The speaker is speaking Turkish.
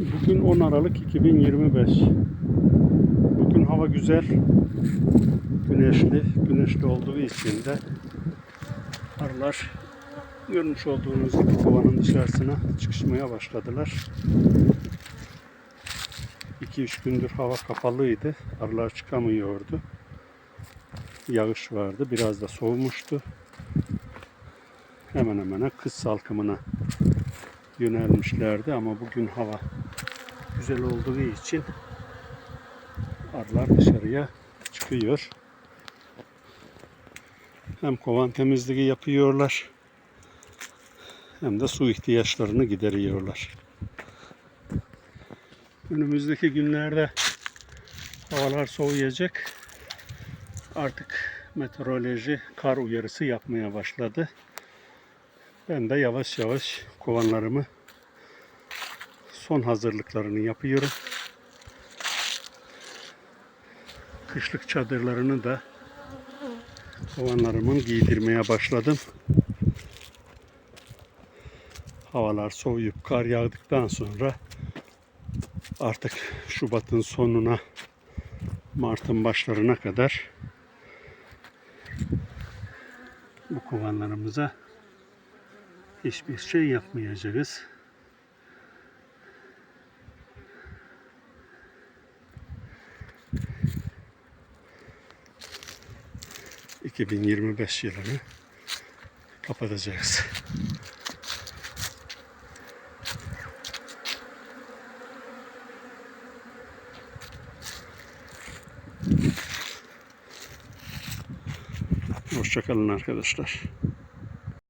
Bugün 10 Aralık 2025. Bugün hava güzel. Güneşli. Güneşli olduğu için de arılar görmüş olduğunuz gibi kovanın dışarısına çıkışmaya başladılar. 2-3 gündür hava kapalıydı. Arılar çıkamıyordu. Yağış vardı. Biraz da soğumuştu. Hemen hemen kış salkımına yönelmişlerdi ama bugün hava güzel olduğu için arılar dışarıya çıkıyor. Hem kovan temizliği yapıyorlar hem de su ihtiyaçlarını gideriyorlar. Önümüzdeki günlerde havalar soğuyacak. Artık meteoroloji kar uyarısı yapmaya başladı. Ben de yavaş yavaş kovanlarımı son hazırlıklarını yapıyorum. Kışlık çadırlarını da kovanlarımın giydirmeye başladım. Havalar soğuyup kar yağdıktan sonra artık Şubat'ın sonuna Mart'ın başlarına kadar bu kovanlarımıza hiçbir şey yapmayacağız. ...2025 yılını kapatacağız. Hoşçakalın arkadaşlar.